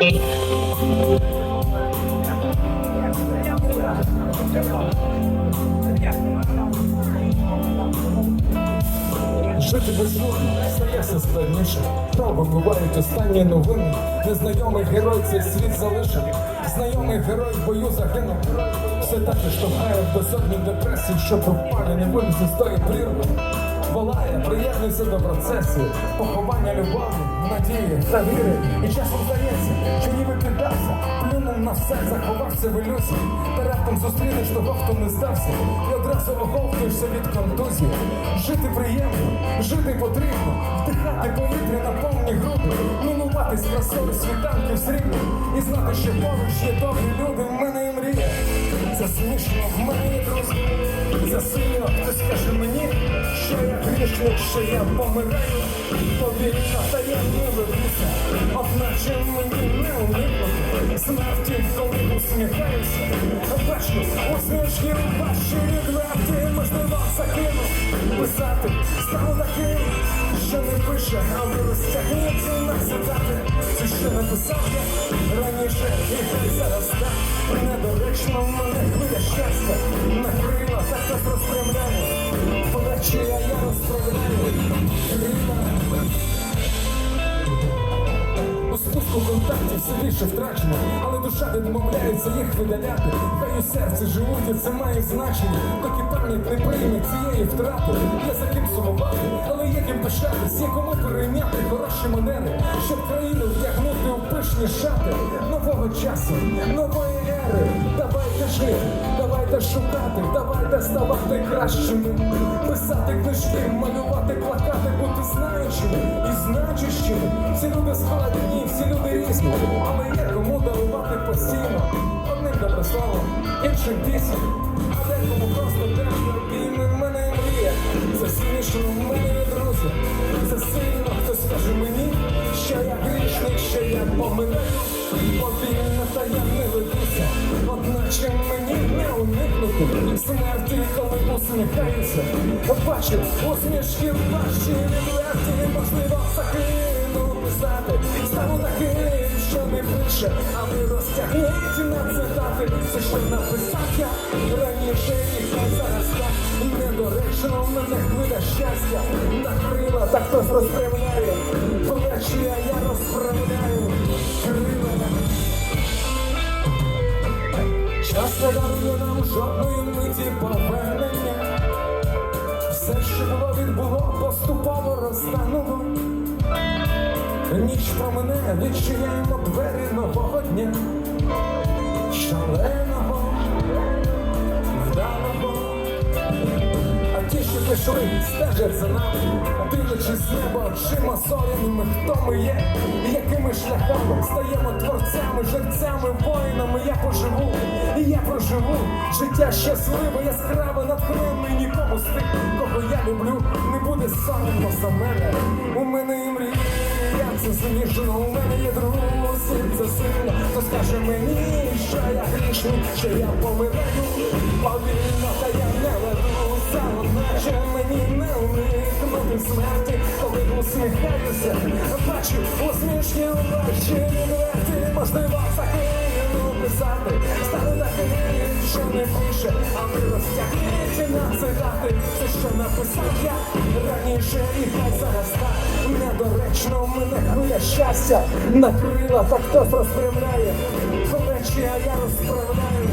Жити без них стає все складніше. Та вибивають останні новини. Незнайомий герой цей світ залишив. Знайомий герой в бою загинув. Все так і штовхає до сотні депресій, що виліз з тої прірви. Волає, приєднуйся до процесу, поховання любові, надії та віри. І часом здається, що ніби піддався, плюнув на все, заховався в ілюзії. Та раптом зустрінеш того, хто не здався, і одразу оговтуєшся від контузії. Жити приємно, жити потрібно, вдихати повітря на повні груди, мінуватись красою світанків срібних і знати, що поруч є добрі люди. В мене і мрія. Це смішно, в мене є друзі. Це сильно, хтось скаже мені, що я грішник, що я помираю. Повільно, та я не вернуся, одначе мені не уникнути. Смерті, коли усміхаюся, бачу, усмішки ваші відверті, можливо, закину. Писати стану таким, що не пише, а ви розтягнеться на цитати. Це що написав я раніше, і зараз так. Недоречно мене щастя, так так я, розправляю. У списку контактів все більше втрачено, але душа відмовляється їх видаляти. Хай у серці живуть, і це має значення. Доки пам'ять не прийме цієї втрати. Я за ким сумувати, але є ким пишатись, є кому перейняти хороші манери, щоб країну вдягнути у пишні шати нового часу, нової ери. Давайте жити, давайте шукати, давайте ставати кращими, писати книжки, малювати плакати, бути знаючими і значущими. Всі люди складені, всі люди різні, але є кому дарувати постійно. Одним добре слово, іншим пісень, а декому просто тепло обійми мене і мрія. Це смішно, в мене є друзі. Це сильно, хто скаже мені, що я грішник, що я помиляю. Повільно, смерті, коли усміхаюся. Бачу, усмішки ваші відверті, можливо, закину писати. Стану таким, що не пише, а ви розтягніть на цитати. Це що написав я раніше, і хай зараз так недоречно в мене хвиля щастя накрила, так хтось розпрямляє. Плечі, а я розправляю Час не нам жодної миті повернення. Все, що було, відбуло, поступово розтануло. Ніч промене, відчиняємо двері нового дня, шаленого, пішли, стежать за нами, дивлячись з неба очима зоряними, хто ми є, якими шляхами стаємо творцями, жерцями, воїнами. Я поживу, і я проживу життя щасливе, яскраве, натхненне, нікому з тих, кого я люблю, не буде соромно за мене. У мене і мрія, це смішно, у мене є друзі, це сильно, хто скаже мені, що я грішний, що я помираю, усміхаюся, бачу усмішки ваші відверті, можливо, закину писати, стану таким, що не пише, а ви розтягніть на цитати, це що написав я раніше, і хай зараз так. Недоречно мене хвиля щастя. Накрила, так хтось розпрямляє, плечі, а я розправляю.